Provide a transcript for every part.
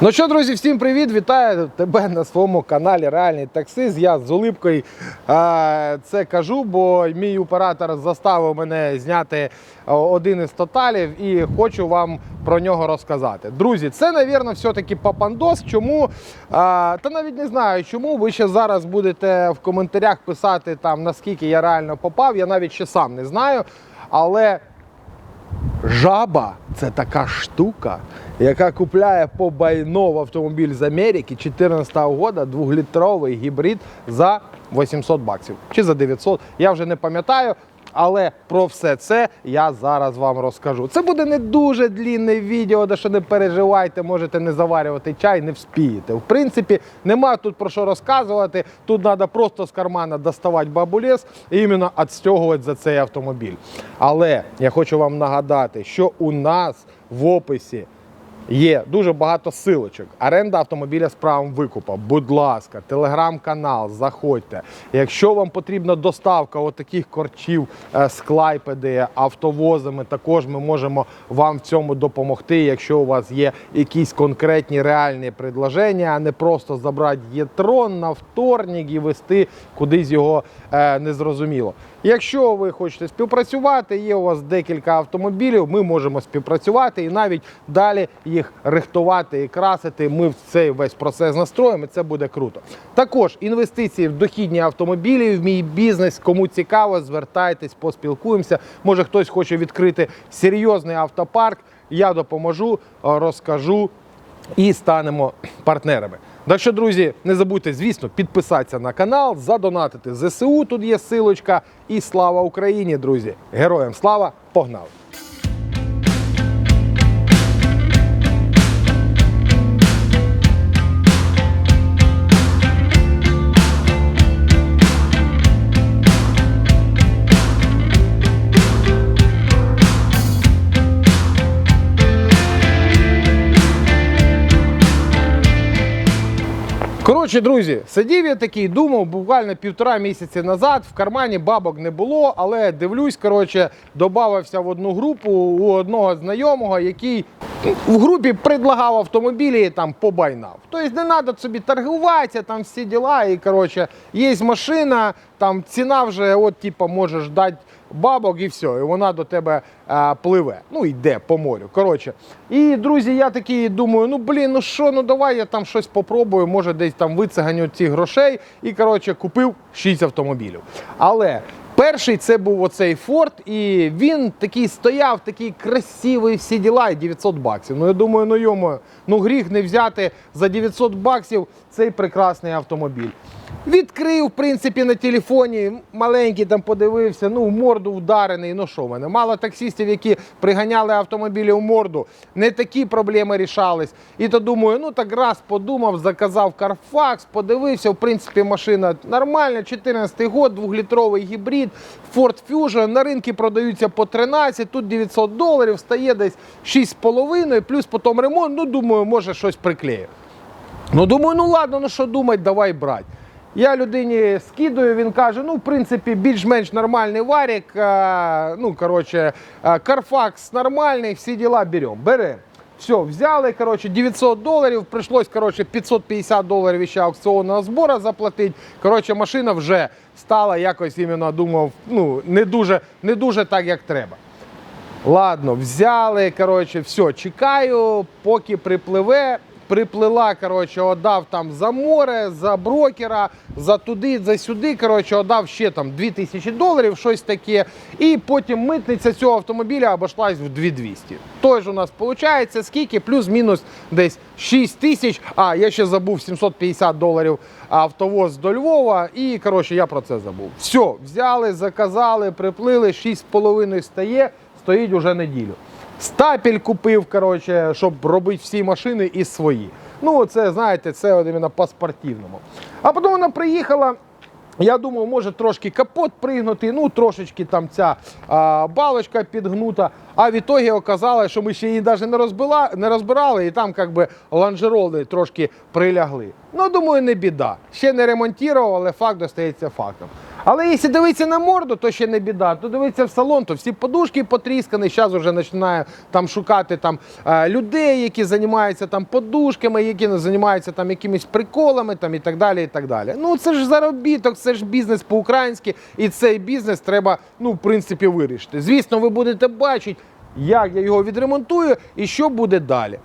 Ну що, друзі, всім привіт! Вітаю тебе на своєму каналі Реальний таксист. Я з улипкою це кажу, бо мій оператор заставив мене зняти один із тоталів і хочу вам про нього розказати. Друзі, це, навірно, все-таки папандос. Чому? Та навіть не знаю, чому. Ви ще зараз будете в коментарях писати там, наскільки я реально попав. Я навіть ще сам не знаю. Але Жаба це така штука, яка купляє побайно автомобіль з Америки 14 года, двохлітровий гібрид за 800 баксів чи за 900, я вже не пам'ятаю. Але про все це я зараз вам розкажу. Це буде не дуже длінне відео, де що не переживайте, можете не заварювати чай, не вспієте. В принципі, нема тут про що розказувати. Тут треба просто з кармана доставати бабулес і іменно відстягувати за цей автомобіль. Але я хочу вам нагадати, що у нас в описі Є дуже багато силочок. Оренда автомобіля з правом викупа. Будь ласка, телеграм-канал, заходьте. Якщо вам потрібна доставка отаких корчів е, з Клайпеди автовозами, також ми можемо вам в цьому допомогти, якщо у вас є якісь конкретні реальні предложення, а не просто забрати єтрон на вторник і вести кудись його е, незрозуміло. Якщо ви хочете співпрацювати, є у вас декілька автомобілів, ми можемо співпрацювати і навіть далі їх рихтувати і красити. Ми в цей весь процес настроїмо. і Це буде круто. Також інвестиції в дохідні автомобілі, в мій бізнес. Кому цікаво, звертайтесь, поспілкуємося. Може хтось хоче відкрити серйозний автопарк. Я допоможу, розкажу і станемо партнерами. Так що, друзі, не забудьте, звісно, підписатися на канал, задонатити ЗСУ. Тут є силочка. І слава Україні, друзі! Героям слава! Погнали! Коротше, друзі, сидів я такий, думав, буквально півтора місяці назад в кармані бабок не було, але дивлюсь, коротше, додавався в одну групу у одного знайомого, який в групі предлагав автомобілі там по байнав. Тобто не треба собі торгуватися, там всі діла. І коротше, є машина, там ціна вже, от, типу, можеш дати бабок і все, і вона до тебе е, пливе. Ну, йде по морю. Коротше. І, друзі, я такий думаю, ну блін, ну що, ну давай я там щось попробую, може десь там вициганю ці грошей. І коротше, купив 6 автомобілів. Але. Перший це був оцей Форд, і він такий стояв, такий красивий, всі діла, і 900 баксів. Ну я думаю, ну йому, ну гріх не взяти за 900 баксів цей прекрасний автомобіль. Відкрив, в принципі, на телефоні, маленький там подивився, ну, в морду вдарений. Ну що в мене? Мало таксистів, які приганяли автомобілі в морду, не такі проблеми рішались. І то думаю, ну так раз подумав, заказав Carfax, подивився, в принципі, машина нормальна, 14 год, двохлітровий гібрид, Ford Fusion. На ринку продаються по 13, тут 900 доларів, стає десь 6,5, плюс потім ремонт. Ну, думаю, може щось приклею. Ну, думаю, ну ладно, ну що думать, давай брати. Я людині скидую, він каже, ну, в принципі, більш-менш нормальний варік, ну, коротше, а, Carfax нормальний, всі діла беремо. Беремо. Все, взяли, короче, 900 доларів, прийшлось, коротше, 550 доларів ще аукціонного збору заплатити. Короче, машина вже стала якось, іменно, думав, ну, не дуже, не дуже так, як треба. Ладно, взяли, короче, все, чекаю, поки припливе. Приплила, коротше, отдав там за море, за брокера, за туди, за сюди. Коротше, отдав ще там 2000 доларів, щось таке. І потім митниця цього автомобіля обійшлась в 2200. Той ж у нас виходить, скільки, плюс-мінус десь 6 тисяч. А, я ще забув 750 доларів автовоз до Львова. І коротше, я про це забув. Все, взяли, заказали, приплили, 6,5 стає, стоїть уже неділю. Стапель купив, коротше, щоб робити всі машини і свої. Ну, це, знаєте, це іменно по-спортивному. А потім вона приїхала. Я думав, може трошки капот пригнути, ну трошечки там ця а, балочка підгнута. А в ітогі оказалось, що ми ще її навіть не розбила, не розбирали, і там як би лонжерони трошки прилягли. Ну, думаю, не біда. Ще не ремонтував, але факт достається фактом. Але якщо дивитися на морду, то ще не біда. То дивитися в салон, то всі подушки потріскані. Зараз вже починає там шукати там е, людей, які займаються там подушками, які займаються там якимись приколами, там і так далі. І так далі. Ну це ж заробіток, це ж бізнес по-українськи, і цей бізнес треба, ну, в принципі, вирішити. Звісно, ви будете бачити, як я його відремонтую і що буде далі.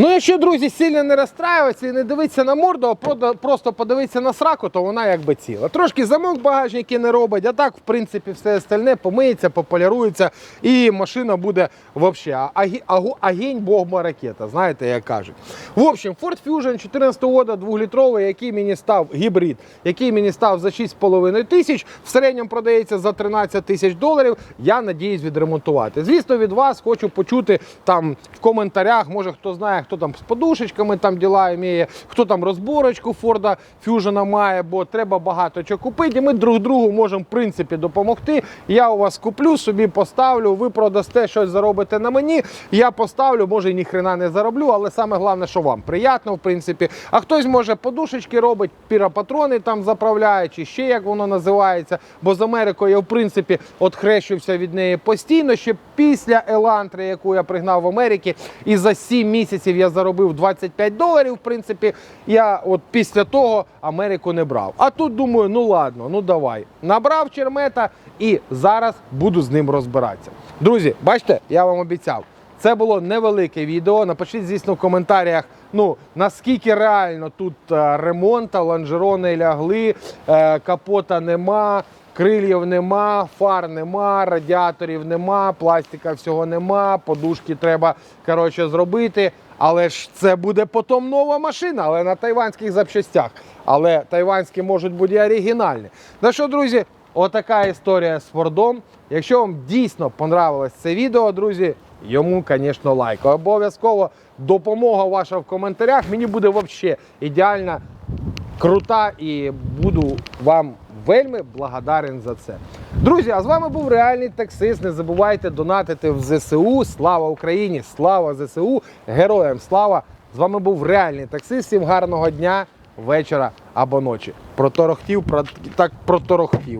Ну, якщо, друзі, сильно не розстраюватися і не дивитися на морду, а просто подивитися на сраку, то вона якби ціла. Трошки замок багажники не робить, а так, в принципі, все остальне помиється, пополірується, і машина буде взагалі агі- агінь бомба ракета, знаєте, як кажуть. В общем, Ford Fusion 14 года, 2-літровий, який мені став гібрид, який мені став за 6,5 тисяч, в середньому продається за 13 тисяч доларів. Я надіюсь відремонтувати. Звісно, від вас хочу почути там в коментарях, може хто знає, хто там з подушечками там діла має, хто там розборочку Форда Фюжена має, бо треба багато чого купити. І ми друг другу можемо в принципі допомогти. Я у вас куплю, собі поставлю, ви продасте щось заробите на мені. Я поставлю, може і ніхрена не зароблю, але саме головне, що вам приємно, в принципі. А хтось може подушечки робить, піропатрони там заправляє, чи ще як воно називається. Бо з Америкою я в принципі отхрещився від неї постійно. Ще після Елантри, яку я пригнав в Америці, і за 7 місяців я заробив 25 доларів. В принципі, я от після того Америку не брав. А тут думаю, ну ладно, ну давай. Набрав чермета і зараз буду з ним розбиратися. Друзі, бачите, я вам обіцяв. Це було невелике відео. Напишіть, звісно, в коментарях, ну наскільки реально тут е, ремонта, лонжерони лягли, е, капота нема, крильїв нема, фар нема, радіаторів нема, пластика всього нема, подушки треба коротше, зробити. Але ж це буде потім нова машина, але на тайванських запчастях. Але тайванські можуть бути оригінальні. Ну що, друзі, отака історія з Фордом. Якщо вам дійсно понравилось це відео, друзі, йому, звісно, лайк. Обов'язково допомога ваша в коментарях. Мені буде взагалі ідеальна, крута і буду вам вельми благодарен за це. Друзі, а з вами був реальний таксист. Не забувайте донатити в ЗСУ. Слава Україні! Слава ЗСУ! Героям слава! З вами був реальний таксист. Всім гарного дня, вечора або ночі. Проторохтів, про- так проторохтів.